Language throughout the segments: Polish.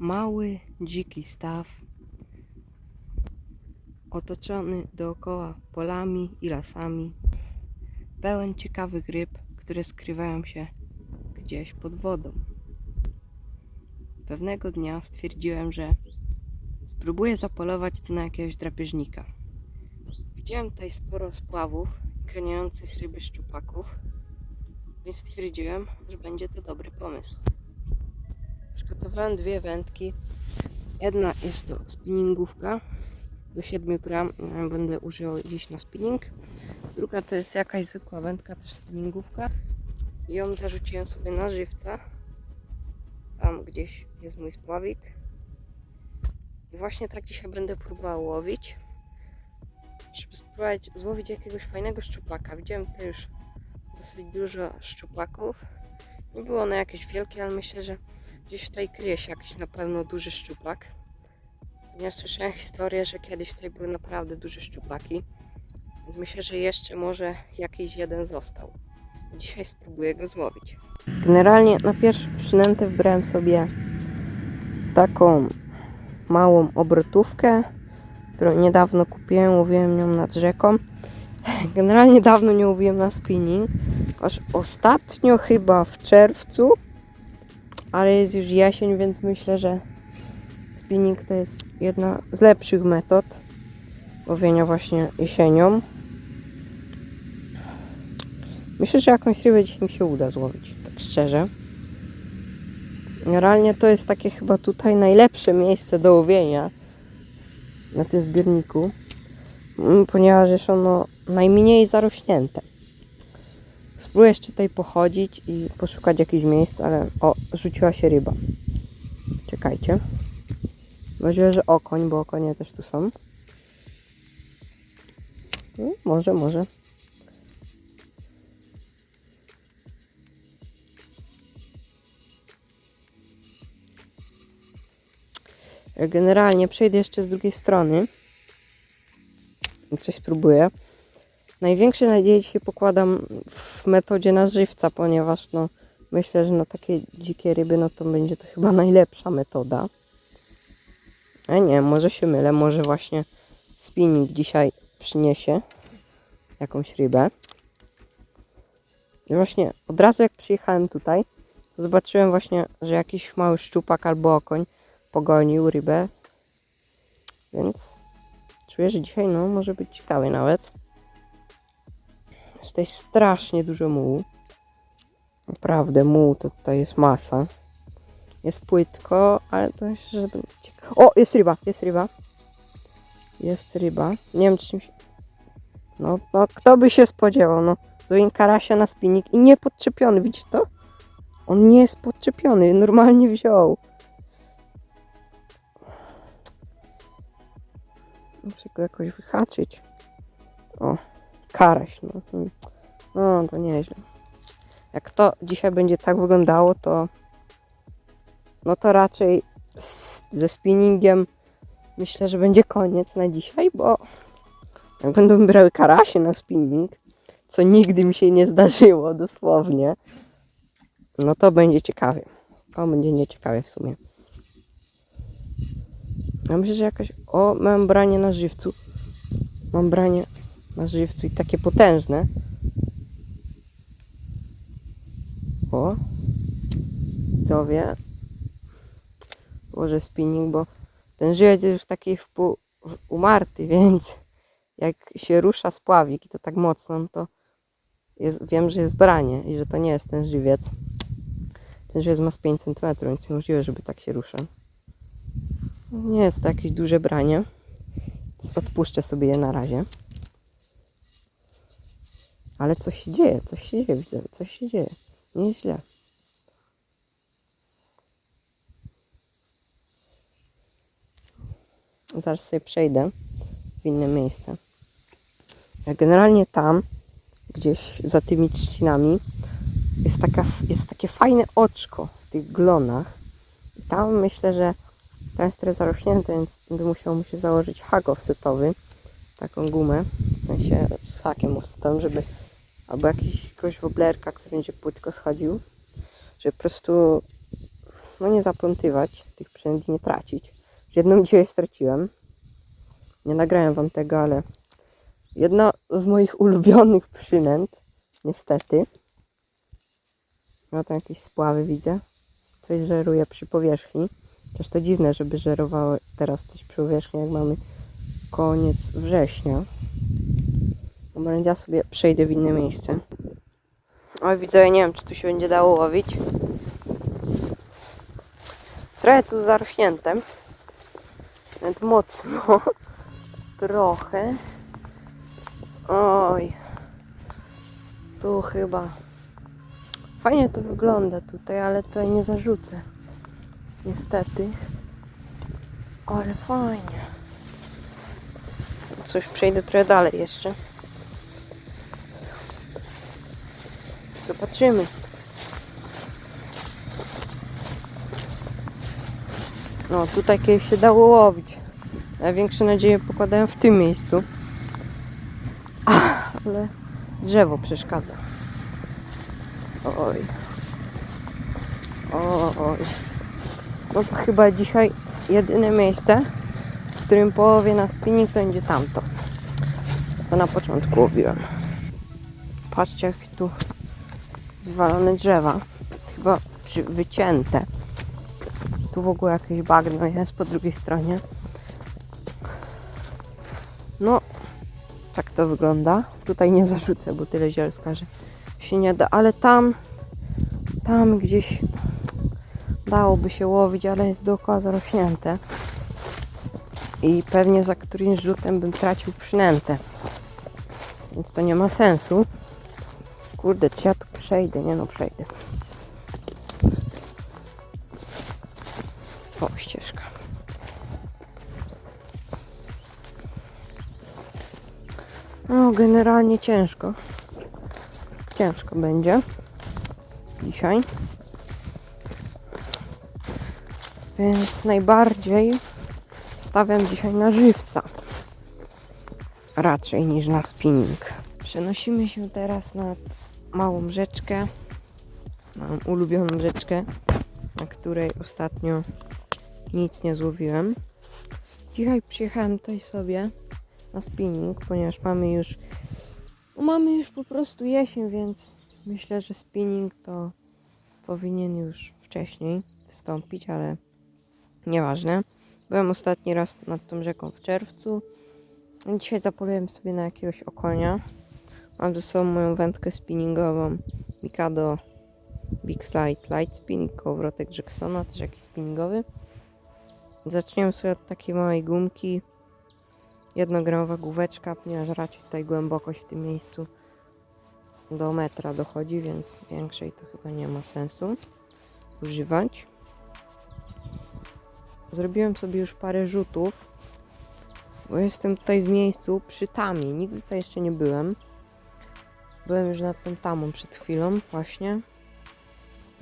Mały, dziki staw, otoczony dookoła polami i lasami, pełen ciekawych ryb, które skrywają się gdzieś pod wodą. Pewnego dnia stwierdziłem, że spróbuję zapolować tu na jakiegoś drapieżnika. Widziałem tutaj sporo spławów i kaniających ryby szczupaków, więc stwierdziłem, że będzie to dobry pomysł. Przygotowałem dwie wędki. Jedna jest to spinningówka do 7 gram. Będę używał dziś na spinning. Druga to jest jakaś zwykła wędka, też spinningówka. Ją zarzuciłem sobie na żywca. Tam gdzieś jest mój spławik. I właśnie tak dzisiaj będę próbował łowić. Żeby spróbować złowić jakiegoś fajnego szczupaka. Widziałem tutaj już dosyć dużo szczupaków. Nie było one jakieś wielkie, ale myślę, że gdzieś tutaj kryje się jakiś na pewno duży szczupak. Ponieważ słyszałem historię, że kiedyś tutaj były naprawdę duże szczupaki. Więc myślę, że jeszcze może jakiś jeden został. Dzisiaj spróbuję go złowić. Generalnie na pierwszą przynętę wbrałem sobie taką małą obrotówkę, którą niedawno kupiłem, łowiłem ją nad rzeką. Generalnie dawno nie łowiłem na spinning, aż ostatnio chyba w czerwcu, ale jest już jesień, więc myślę, że spinning to jest jedna z lepszych metod łowienia właśnie jesienią. Myślę, że jakąś rybę dziś mi się uda złowić, tak szczerze. Generalnie to jest takie chyba tutaj najlepsze miejsce do łowienia na tym zbiorniku, ponieważ jest ono najmniej zarośnięte. Spróbuję jeszcze tutaj pochodzić i poszukać jakichś miejsc, ale o, rzuciła się ryba. Czekajcie. Możliwe, że okoń, bo okonie też tu są. No, może, może. Generalnie przejdę jeszcze z drugiej strony. Coś spróbuję. Największe nadzieje dzisiaj pokładam w metodzie na żywca, ponieważ no, myślę, że na takie dzikie ryby no to będzie to chyba najlepsza metoda. A nie, może się mylę, może właśnie spinning dzisiaj przyniesie jakąś rybę. I właśnie od razu jak przyjechałem tutaj, zobaczyłem właśnie, że jakiś mały szczupak albo okoń pogonił rybę. Więc czuję, że dzisiaj no może być ciekawy nawet. Jest tutaj strasznie dużo mułu. Naprawdę, mułu tutaj jest masa. Jest płytko, ale to myślę, że. O, jest ryba, jest ryba. Jest ryba. Nie wiem, czym się... No, no, kto by się spodziewał, no. Złowiem karasia na spinning i nie podczepiony, widzicie to? On nie jest podczepiony, normalnie wziął. Muszę go jakoś wyhaczyć. O, karaś, no. No, to nieźle. Jak to dzisiaj będzie tak wyglądało, to no to raczej ze spinningiem myślę, że będzie koniec na dzisiaj, bo jak będą brały karasie na spinning, co nigdy mi się nie zdarzyło dosłownie, no to będzie ciekawie. To będzie nieciekawie w sumie. Ja myślę, że jakaś... O, mam branie na żywcu. Mam branie na żywcu i takie potężne. O. Widzowie. Może spinning, bo ten żywiec jest już taki umarty, więc jak się rusza spławik i to tak mocno, no to jest, wiem, że jest branie i że to nie jest ten żywiec. Ten żywiec ma z 5 cm, więc niemożliwe, żeby tak się ruszał. Nie jest to jakieś duże branie. Odpuszczę sobie je na razie. Ale coś się dzieje, coś się dzieje, widzę, coś się dzieje. Nie jest źle. Zaraz sobie przejdę w inne miejsce. Generalnie tam, gdzieś za tymi trzcinami, jest, taka, jest takie fajne oczko w tych glonach. I tam myślę, że tam jest trochę zarośnięte, więc będę musiał mu się założyć hak offsetowy, taką gumę, w sensie z hakiem offsetowym, żeby albo jakiegoś woblerka, który będzie płytko schodził, żeby po prostu no nie zaplątywać tych przynęt nie tracić. Jedną dzisiaj straciłem. Nie nagrałem wam tego, ale jedna z moich ulubionych przynęt, niestety. No tam jakieś spławy widzę. Coś żeruje przy powierzchni. Chociaż to dziwne, żeby żerowało teraz coś przy powierzchni, jak mamy koniec września. Dobra, ja sobie przejdę w inne miejsce. Oj, widzę, ja nie wiem, czy tu się będzie dało łowić. Trochę tu zarośnięte. Nawet mocno. Trochę. Oj. Tu chyba. Fajnie to wygląda tutaj, ale to nie zarzucę. Niestety. Ale fajnie. Coś przejdę trochę dalej jeszcze. Zobaczymy. No, tutaj kiedyś się dało łowić. Największe nadzieje pokładałem w tym miejscu. Ale drzewo przeszkadza. Oj. Oj. No to chyba dzisiaj jedyne miejsce, w którym połowie na spinning będzie tamto. Co na początku łowiłem. Patrzcie jak tu wywalone drzewa. Chyba wycięte. Tu w ogóle jakieś bagno jest po drugiej stronie. No, tak to wygląda. Tutaj nie zarzucę, bo tyle zielska, że się nie da, ale tam, tam gdzieś dałoby się łowić, ale jest dookoła zarośnięte. I pewnie za którymś rzutem bym tracił przynętę. Więc to nie ma sensu. Kurde, czy ja tu przejdę? Nie no, przejdę. O, ścieżka. No, generalnie ciężko. Ciężko będzie. Dzisiaj. Więc najbardziej stawiam dzisiaj na żywca. Raczej niż na spinning. Przenosimy się teraz na małą rzeczkę. Mam ulubioną rzeczkę, na której ostatnio nic nie złowiłem. Dzisiaj przyjechałem tutaj sobie na spinning, ponieważ mamy już no mamy już po prostu jesień, więc myślę, że spinning to powinien już wcześniej wystąpić, ale nieważne. Byłem ostatni raz nad tą rzeką w czerwcu. Dzisiaj zapoluję sobie na jakiegoś okonia. Mam ze sobą moją wędkę spinningową Mikado Big Slide Light Spinning, kołowrotek Jacksona, też jakiś spinningowy. Zaczniemy sobie od takiej małej gumki. Jednogramowa główeczka, ponieważ raczej tutaj głębokość w tym miejscu do metra dochodzi, więc większej to chyba nie ma sensu używać. Zrobiłem sobie już parę rzutów, bo jestem tutaj w miejscu przy tamie. Nigdy tutaj jeszcze nie byłem. Byłem już nad tą tamą przed chwilą właśnie.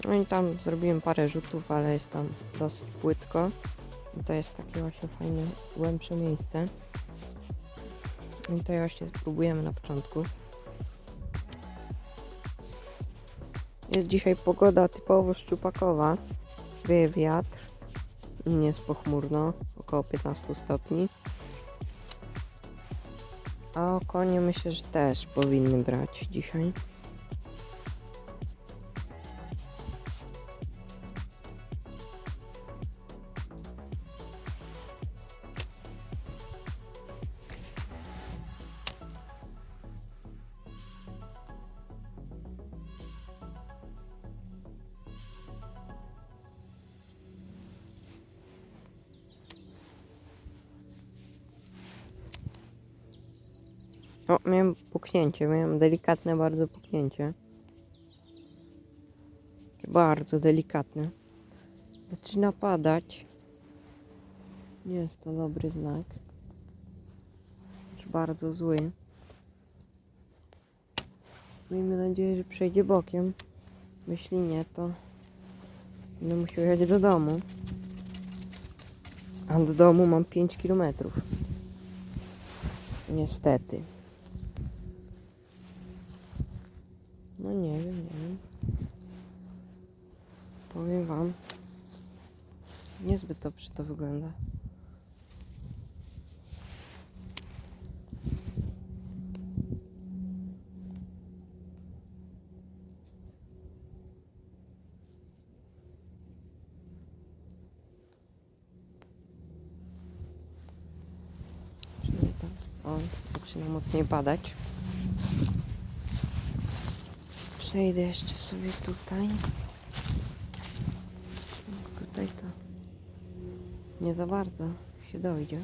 No i tam zrobiłem parę rzutów, ale jest tam dosyć płytko. I to jest takie właśnie fajne, głębsze miejsce. I tutaj właśnie spróbujemy na początku. Jest dzisiaj pogoda typowo szczupakowa. Wieje wiatr. Nie jest pochmurno, około 15 stopni. A konie myślę, że też powinny brać dzisiaj. O, miałem puknięcie, miałem delikatne bardzo puknięcie. Bardzo delikatne. Zaczyna padać. Nie jest to dobry znak. Czy bardzo zły. Miejmy nadzieję, że przejdzie bokiem. Jeśli nie, to będę musiał jechać do domu. A do domu mam 5 kilometrów. Niestety. No nie wiem, nie wiem. Powiem wam, niezbyt dobrze to wygląda. O, zaczyna mocniej padać. Przejdę jeszcze sobie tutaj. Tutaj to nie za bardzo się dojdzie.